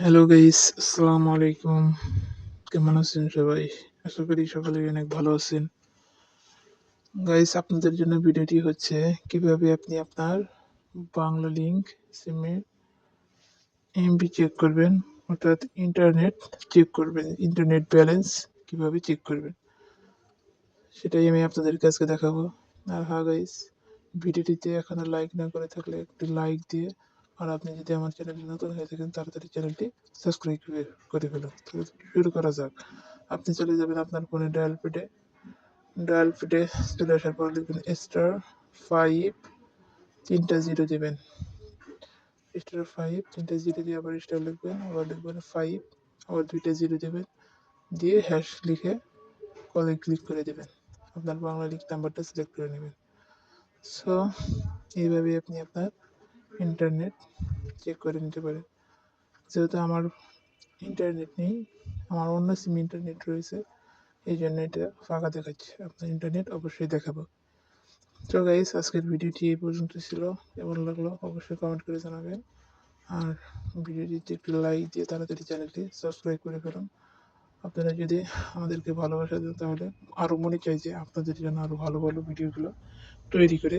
Hello guys আসসালামু আলাইকুম কেমন আছেন সবাই? আশা করি সকলে অনেক ভালো আছেন। গাইস আপনাদের জন্য ভিডিওটি হচ্ছে, কীভাবে আপনি আপনার বাংলা লিংক সিমে এমবি চেক করবেন, অর্থাৎ ইন্টারনেট চেক করবেন ইন্টারনেট ব্যালেন্স কীভাবে চেক করবেন। সেটাই আমি আপনাদের কাছে দেখাবো। আর হ্যাঁ গাইস ভিডিওটিতে এখনও লাইক না করে থাকলে একটি লাইক দিয়ে আর আপনি যদি আমার চ্যানেলে নতুন হয়ে থাকেন, তাড়াতাড়ি চ্যানেলটি সাবস্ক্রাইব করে ফেলুন। শুরু করা যাক। আপনি চলে যাবেন আপনার ফোনে ডায়াল পেডে ডায়াল পেডে চলে আসার পর লিখবেন স্টার ফাইভ তিনটা জিরো দেবেন। স্টার ফাইভ তিনটা জিরো দিয়ে আবার স্টার লিখবেন, আবার লিখবেন ফাইভ আবার দুইটা জিরো দেবেন। দিয়ে হ্যাশ লিখে কলে ক্লিক করে দেবেন। আপনার বাংলা লিঙ্ক নাম্বারটা সিলেক্ট করে নেবেন। সো এইভাবে আপনি আপনার ইন্টারনেট চেক করে নিতে পারেন যেহেতু আমার ইন্টারনেট নেই, আমার অন্য সিম ইন্টারনেট রয়েছে, এই জন্য এটা ফাঁকা দেখাচ্ছে। আপনার ইন্টারনেট অবশ্যই দেখাবো। তো গাইস আজকের ভিডিওটি এই পর্যন্ত ছিল। কেমন লাগল অবশ্যই কমেন্ট করে জানাবেন। আর ভিডিওটিতে একটি লাইক দিয়ে তাড়াতাড়ি চ্যানেলটি সাবস্ক্রাইব করে ফেলুন। আপনারা যদি আমাদেরকে ভালোবাসা দেন তাহলে আরও মনে চাই যে আপনাদের জন্য আরও ভালো ভালো ভিডিওগুলো তৈরি করে